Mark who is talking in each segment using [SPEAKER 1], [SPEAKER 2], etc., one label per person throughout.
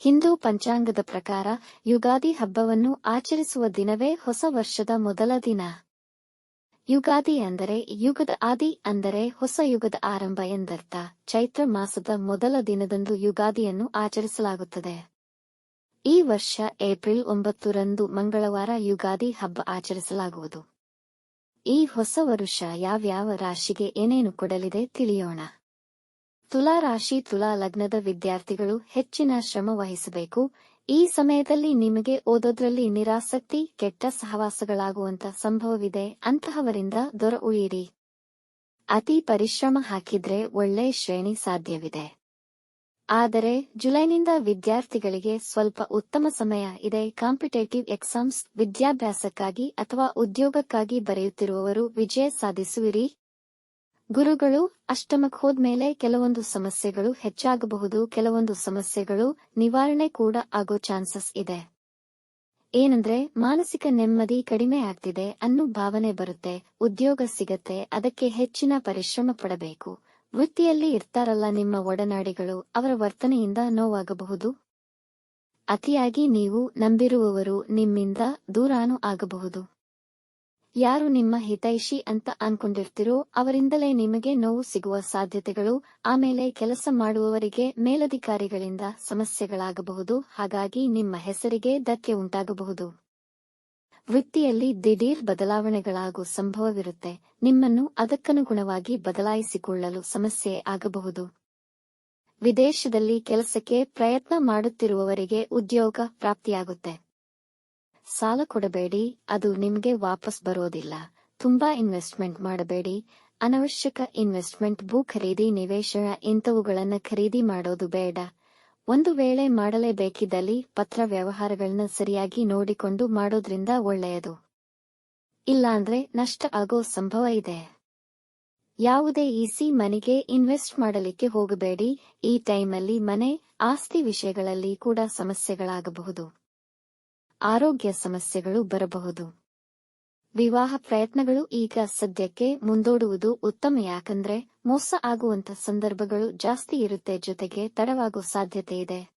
[SPEAKER 1] ಹಿಂದೂ ಪಂಚಾಂಗದ ಪ್ರಕಾರ ಯುಗಾದಿ ಹಬ್ಬವನ್ನು ಆಚರಿಸುವ ದಿನವೇ ಹೊಸ ವರ್ಷದ ಮೊದಲ ದಿನ. ಯುಗಾದಿ ಅಂದರೆ ಯುಗದ ಆದಿ ಅಂದರೆ ಹೊಸ ಯುಗದ ಆರಂಭ ಎಂದರ್ಥ. ಚೈತ್ರ ಮಾಸದ ಮೊದಲ ದಿನದಂದು ಯುಗಾದಿಯನ್ನು ಆಚರಿಸಲಾಗುತ್ತದೆ. ಈ ವರ್ಷ ಏಪ್ರಿಲ್ ಒಂಬತ್ತರಂದು ಮಂಗಳವಾರ ಯುಗಾದಿ ಹಬ್ಬ ಆಚರಿಸಲಾಗುವುದು. ಈ ಹೊಸ ವರುಷ ಯಾವ್ಯಾವ ರಾಶಿಗೆ ಏನೇನು ಕೊಡಲಿದೆ ತಿಳಿಯೋಣ. ತುಲಾ ರಾಶಿ ತುಲಾ ಲಗ್ನದ ವಿದ್ಯಾರ್ಥಿಗಳು ಹೆಚ್ಚಿನ ಶ್ರಮ ವಹಿಸಬೇಕು ಈ ಸಮಯದಲ್ಲಿ ನಿಮಗೆ ಓದೋದ್ರಲ್ಲಿ ನಿರಾಸಕ್ತಿ, ಕೆಟ್ಟ ಸಹವಾಸಗಳಾಗುವಂತ ಸಂಭವವಿದೆ. ಅಂತಹವರಿಂದ ದೊರ ಉಳಿಯಿರಿ. ಅತಿ ಪರಿಶ್ರಮ ಹಾಕಿದ್ರೆ ಒಳ್ಳೆ ಶ್ರೇಣಿ ಸಾಧ್ಯವಿದೆ. ಆದರೆ ಜುಲೈನಿಂದ ವಿದ್ಯಾರ್ಥಿಗಳಿಗೆ ಸ್ವಲ್ಪ ಉತ್ತಮ ಸಮಯ ಇದೆ. ಕಾಂಪಿಟೇಟಿವ್ ಎಕ್ಸಾಮ್ಸ್ ವಿದ್ಯಾಭ್ಯಾಸಕ್ಕಾಗಿ ಅಥವಾ ಉದ್ಯೋಗಕ್ಕಾಗಿ ಬರೆಯುತ್ತಿರುವವರು ವಿಜಯ ಸಾಧಿಸುವಿರಿ. ಗುರುಗಳು ಅಷ್ಟಮಕ್ ಹೋದ್ಮೇಲೆ ಕೆಲವೊಂದು ಸಮಸ್ಯೆಗಳು ಹೆಚ್ಚಾಗಬಹುದು, ಕೆಲವೊಂದು ಸಮಸ್ಯೆಗಳು ನಿವಾರಣೆ ಕೂಡ ಆಗೋ ಚಾನ್ಸಸ್ ಇದೆ. ಏನಂದ್ರೆ ಮಾನಸಿಕ ನೆಮ್ಮದಿ ಕಡಿಮೆ ಆಗ್ತಿದೆ ಅನ್ನೋ ಭಾವನೆ ಬರುತ್ತೆ, ಉದ್ಯೋಗ ಸಿಗತ್ತೆ, ಅದಕ್ಕೆ ಹೆಚ್ಚಿನ ಪರಿಶ್ರಮ ಪಡಬೇಕು. ವೃತ್ತಿಯಲ್ಲಿ ಇರ್ತಾರಲ್ಲ ನಿಮ್ಮ ಒಡನಾಡಿಗಳು, ಅವರ ವರ್ತನೆಯಿಂದ ನೋವಾಗಬಹುದು. ಅತಿಯಾಗಿ ನೀವು ನಂಬಿರುವವರು ನಿಮ್ಮಿಂದ ದೂರಾನು ಆಗಬಹುದು. ಯಾರು ನಿಮ್ಮ ಹಿತೈಷಿ ಅಂತ ಅನ್ಕೊಂಡಿರ್ತಿರೋ ಅವರಿಂದಲೇ ನಿಮಗೆ ನೋವು ಸಿಗುವ ಸಾಧ್ಯತೆಗಳು, ಆಮೇಲೆ ಕೆಲಸ ಮಾಡುವವರಿಗೆ ಮೇಲಧಿಕಾರಿಗಳಿಂದ ಸಮಸ್ಯೆಗಳಾಗಬಹುದು, ಹಾಗಾಗಿ ನಿಮ್ಮ ಹೆಸರಿಗೆ ಧಕ್ಕೆ ಉಂಟಾಗಬಹುದು. ವೃತ್ತಿಯಲ್ಲಿ ದಿಢೀರ್ ಬದಲಾವಣೆಗಳಾಗುವ ಸಂಭವವಿರುತ್ತೆ, ನಿಮ್ಮನ್ನು ಅದಕ್ಕನುಗುಣವಾಗಿ ಬದಲಾಯಿಸಿಕೊಳ್ಳಲು ಸಮಸ್ಯೆ ಆಗಬಹುದು. ವಿದೇಶದಲ್ಲಿ ಕೆಲಸಕ್ಕೆ ಪ್ರಯತ್ನ ಮಾಡುತ್ತಿರುವವರಿಗೆ ಉದ್ಯೋಗ ಪ್ರಾಪ್ತಿಯಾಗುತ್ತೆ. ಸಾಲ ಕೊಡಬೇಡಿ, ಅದು ನಿಮಗೆ ವಾಪಸ್ ಬರೋದಿಲ್ಲ. ತುಂಬಾ ಇನ್ವೆಸ್ಟ್ಮೆಂಟ್ ಮಾಡಬೇಡಿ. ಅನವಶ್ಯಕ ಇನ್ವೆಸ್ಟ್ಮೆಂಟ್ ಭೂ ಖರೀದಿ ನಿವೇಶನ ಇಂಥವುಗಳನ್ನ ಖರೀದಿ ಮಾಡೋದು ಬೇಡ. ಒಂದು ವೇಳೆ ಮಾಡಲೇಬೇಕಿದ್ದಲ್ಲಿ ಪತ್ರ ವ್ಯವಹಾರಗಳನ್ನ ಸರಿಯಾಗಿ ನೋಡಿಕೊಂಡು ಮಾಡೋದ್ರಿಂದ ಒಳ್ಳೆಯದು. ಇಲ್ಲಾಂದ್ರೆ ನಷ್ಟ ಆಗೋ ಸಂಭವ ಇದೆ. ಯಾವುದೇ ಈಸಿ ಮನೆಗೆ ಇನ್ವೆಸ್ಟ್ ಮಾಡಲಿಕ್ಕೆ ಹೋಗಬೇಡಿ. ಈ ಟೈಮಲ್ಲಿ ಮನೆ, ಆಸ್ತಿ ವಿಷಯಗಳಲ್ಲಿ ಕೂಡ ಸಮಸ್ಯೆಗಳಾಗಬಹುದು. ಆರೋಗ್ಯ ಸಮಸ್ಯೆಗಳು ಬರಬಹುದು. ವಿವಾಹ ಪ್ರಯತ್ನಗಳು ಈಗ ಸದ್ಯಕ್ಕೆ ಮುಂದೂಡುವುದು ಉತ್ತಮ ಯಾಕಂದ್ರೆ ಮೋಸ ಆಗುವಂತ ಸಂದರ್ಭಗಳು ಜಾಸ್ತಿ ಇರುತ್ತೆ ಜೊತೆಗೆ ತಡವಾಗೋ ಸಾಧ್ಯತೆ ಇದೆ.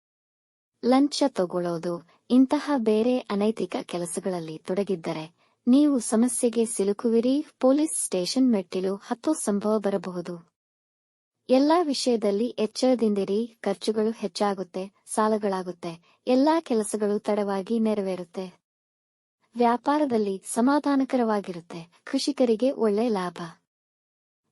[SPEAKER 1] ಲಂಚ ತಗೊಳ್ಳೋದು, ಇಂತಹ ಬೇರೆ ಅನೈತಿಕ ಕೆಲಸಗಳಲ್ಲಿ ತೊಡಗಿದ್ದರೆ ನೀವು ಸಮಸ್ಯೆಗೆ ಸಿಲುಕುವಿರಿ, ಪೊಲೀಸ್ ಸ್ಟೇಷನ್ ಮೆಟ್ಟಿಲು ಹತ್ತೋ ಸಂಭವ ಬರಬಹುದು. ಎಲ್ಲಾ ವಿಷಯದಲ್ಲಿ ಎಚ್ಚರದಿಂದಿರಿ, ಖರ್ಚುಗಳು ಹೆಚ್ಚಾಗುತ್ತೆ, ಸಾಲಗಳಾಗುತ್ತೆ, ಎಲ್ಲಾ ಕೆಲಸಗಳು ತಡವಾಗಿ ನೆರವೇರುತ್ತೆ. ವ್ಯಾಪಾರದಲ್ಲಿ ಸಮಾಧಾನಕರವಾಗಿರುತ್ತೆ, ಕೃಷಿಕರಿಗೆ ಒಳ್ಳೆ ಲಾಭ.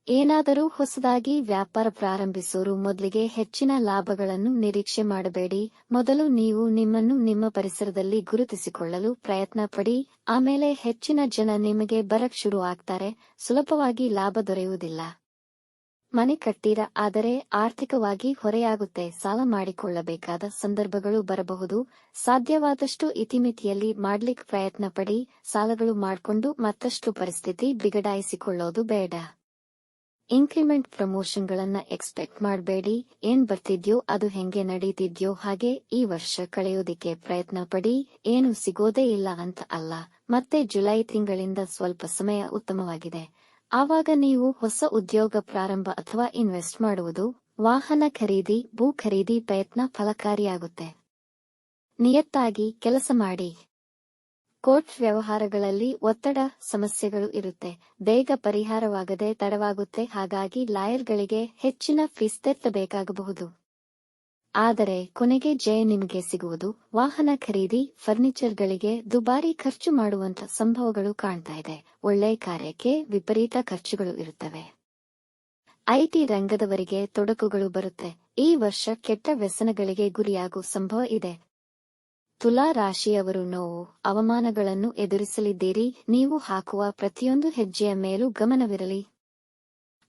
[SPEAKER 1] ಏನಾದರೂ ಹೊಸದಾಗಿ ವ್ಯಾಪಾರ ಪ್ರಾರಂಭಿಸೋರು ಮೊದಲಿಗೆ ಹೆಚ್ಚಿನ ಲಾಭಗಳನ್ನು ನಿರೀಕ್ಷೆ ಮಾಡಬೇಡಿ, ಮೊದಲು ನೀವು ನಿಮ್ಮನ್ನು ನಿಮ್ಮ ಪರಿಸರದಲ್ಲಿ ಗುರುತಿಸಿಕೊಳ್ಳಲು ಪ್ರಯತ್ನ ಪಡಿ ಆಮೇಲೆ ಹೆಚ್ಚಿನ ಜನ ನಿಮಗೆ ಬರಕ್ ಶುರು ಆಗ್ತಾರೆ, ಸುಲಭವಾಗಿ ಲಾಭ ದೊರೆಯುವುದಿಲ್ಲ. ಮನೆ ಕಟ್ಟಿರ ಆದರೆ ಆರ್ಥಿಕವಾಗಿ ಹೊರೆಯಾಗುತ್ತೆ. ಸಾಲ ಮಾಡಿಕೊಳ್ಳಬೇಕಾದ ಸಂದರ್ಭಗಳು ಬರಬಹುದು. ಸಾಧ್ಯವಾದಷ್ಟು ಇತಿಮಿತಿಯಲ್ಲಿ ಮಾಡ್ಲಿಕ್ಕೆ ಪ್ರಯತ್ನ ಪಡಿ. ಸಾಲಗಳು ಮಾಡ್ಕೊಂಡು ಮತ್ತಷ್ಟು ಪರಿಸ್ಥಿತಿ ಬಿಗಡಾಯಿಸಿಕೊಳ್ಳೋದು ಬೇಡ. ಇನ್ಕ್ರಿಮೆಂಟ್ ಪ್ರಮೋಷನ್ಗಳನ್ನ ಎಕ್ಸ್ಪೆಕ್ಟ್ ಮಾಡಬೇಡಿ. ಏನ್ ಬರ್ತಿದ್ಯೋ, ಅದು ಹೆಂಗೆ ನಡೀತಿದ್ಯೋ ಹಾಗೆ ಈ ವರ್ಷ ಕಳೆಯೋದಿಕ್ಕೆ ಪ್ರಯತ್ನ ಪಡಿ. ಏನು ಸಿಗೋದೇ ಇಲ್ಲ ಅಂತ ಅಲ್ಲ. ಮತ್ತೆ ಜುಲೈ ತಿಂಗಳಿಂದ ಸ್ವಲ್ಪ ಸಮಯ ಉತ್ತಮವಾಗಿದೆ. ಆವಾಗ ನೀವು ಹೊಸ ಉದ್ಯೋಗ ಪ್ರಾರಂಭ ಅಥವಾ ಇನ್ವೆಸ್ಟ್ ಮಾಡುವುದು, ವಾಹನ ಖರೀದಿ, ಭೂ ಖರೀದಿ ಪ್ರಯತ್ನ ಫಲಕಾರಿಯಾಗುತ್ತೆ. ನಿಯತ್ತಾಗಿ ಕೆಲಸ ಮಾಡಿ. ಕೋರ್ಟ್ ವ್ಯವಹಾರಗಳಲ್ಲಿ ಒತ್ತಡ, ಸಮಸ್ಯೆಗಳು ಇರುತ್ತೆ. ಬೇಗ ಪರಿಹಾರವಾಗದೆ ತಡವಾಗುತ್ತೆ. ಹಾಗಾಗಿ ಲಾಯರ್ಗಳಿಗೆ ಹೆಚ್ಚಿನ ಫೀಸ್ ತೆತ್ತಬೇಕಾಗಬಹುದು ಆದರೆ ಕೊನೆಗೆ ಜಯ ನಿಮಗೆ ಸಿಗುವುದು. ವಾಹನ ಖರೀದಿ, ಫರ್ನಿಚರ್ಗಳಿಗೆ ದುಬಾರಿ ಖರ್ಚು ಮಾಡುವಂತ ಸಂಭವಗಳು ಕಾಣ್ತಾ ಇದೆ. ಒಳ್ಳೆ ಕಾರ್ಯಕ್ಕೆ ವಿಪರೀತ ಖರ್ಚುಗಳು ಇರುತ್ತವೆ. ಐಟಿ ರಂಗದವರಿಗೆ ತೊಡಕುಗಳು ಬರುತ್ತೆ. ಈ ವರ್ಷ ಕೆಟ್ಟ ವ್ಯಸನಗಳಿಗೆ ಗುರಿಯಾಗುವ ಸಂಭವ ಇದೆ. ತುಲಾ ರಾಶಿಯವರು ನೋವು, ಅವಮಾನಗಳನ್ನು ಎದುರಿಸಲಿದ್ದೀರಿ. ನೀವು ಹಾಕುವ ಪ್ರತಿಯೊಂದು ಹೆಜ್ಜೆಯ ಮೇಲೂ ಗಮನವಿರಲಿ.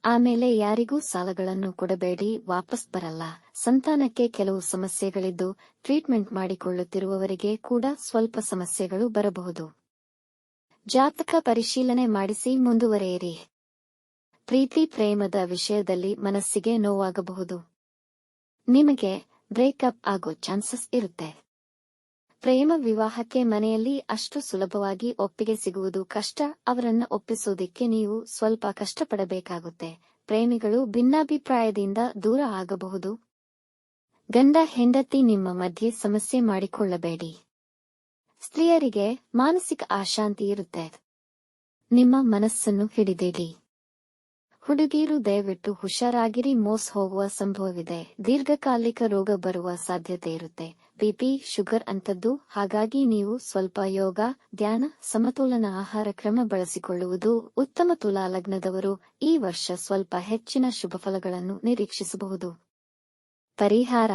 [SPEAKER 1] ಆಮೇಲೆ ಯಾರಿಗೂ ಸಾಲಗಳನ್ನು ಕೊಡಬೇಡಿ, ವಾಪಸ್ ಬರಲ್ಲ. ಸಂತಾನಕ್ಕೆ ಕೆಲವು ಸಮಸ್ಯೆಗಳಿದ್ದು, ಟ್ರೀಟ್ಮೆಂಟ್ ಮಾಡಿಕೊಳ್ಳುತ್ತಿರುವವರಿಗೆ ಕೂಡ ಸ್ವಲ್ಪ ಸಮಸ್ಯೆಗಳು ಬರಬಹುದು. ಜಾತಕ ಪರಿಶೀಲನೆ ಮಾಡಿಸಿ ಮುಂದುವರೆಯಿರಿ. ಪ್ರೀತಿ ಪ್ರೇಮದ ವಿಷಯದಲ್ಲಿ ಮನಸ್ಸಿಗೆ ನೋವಾಗಬಹುದು. ನಿಮಗೆ ಬ್ರೇಕಪ್ ಆಗೋ ಚಾನ್ಸಸ್ ಇರುತ್ತೆ. ಪ್ರೇಮ ವಿವಾಹಕ್ಕೆ ಮನೆಯಲ್ಲಿ ಅಷ್ಟು ಸುಲಭವಾಗಿ ಒಪ್ಪಿಗೆ ಸಿಗುವುದು ಕಷ್ಟ, ಅವರನ್ನ ಒಪ್ಪಿಸುವುದಕ್ಕೆ ನೀವು ಸ್ವಲ್ಪ ಕಷ್ಟಪಡಬೇಕಾಗುತ್ತೆ. ಪ್ರೇಮಿಗಳು ಭಿನ್ನಾಭಿಪ್ರಾಯದಿಂದ ದೂರ ಆಗಬಹುದು. ಗಂಡ ಹೆಂಡತಿ ನಿಮ್ಮ ಮಧ್ಯೆ ಸಮಸ್ಯೆ ಮಾಡಿಕೊಳ್ಳಬೇಡಿ. ಸ್ತ್ರೀಯರಿಗೆ ಮಾನಸಿಕ ಅಶಾಂತಿ ಇರುತ್ತೆ. ನಿಮ್ಮ ಮನಸ್ಸನ್ನು ಹಿಡಿದಿಡಿ ಹುಡುಗಿರು ದಯವಿಟ್ಟು ಹುಷಾರಾಗಿರಿ, ಮೋಸ್ ಹೋಗುವ ಸಂಭವವಿದೆ. ದೀರ್ಘಕಾಲಿಕ ರೋಗ ಬರುವ ಸಾಧ್ಯತೆ ಇರುತ್ತೆ. ಬಿಪಿ ಶುಗರ್ ಅಂತದ್ದು ಹಾಗಾಗಿ ನೀವು ಸ್ವಲ್ಪ ಯೋಗ, ಧ್ಯಾನ, ಸಮತೋಲನ ಆಹಾರ ಕ್ರಮ ಬಳಸಿಕೊಳ್ಳುವುದು ಉತ್ತಮ ತುಲಾ ಲಗ್ನದವರು. ಈ ವರ್ಷ ಸ್ವಲ್ಪ ಹೆಚ್ಚಿನ ಶುಭ ಫಲಗಳನ್ನು ನಿರೀಕ್ಷಿಸಬಹುದು. ಪರಿಹಾರ.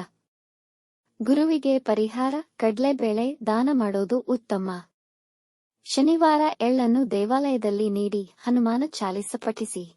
[SPEAKER 1] ಗುರುವಿಗೆ ಪರಿಹಾರ. ಕಡ್ಲೆಬೇಳೆ ದಾನ ಮಾಡೋದು ಉತ್ತಮ. ಶನಿವಾರ ಎಳ್ಳನ್ನು ದೇವಾಲಯದಲ್ಲಿ ನೀಡಿ, ಹನುಮಾನ ಚಾಲಿಸ ಪಠಿಸಿ.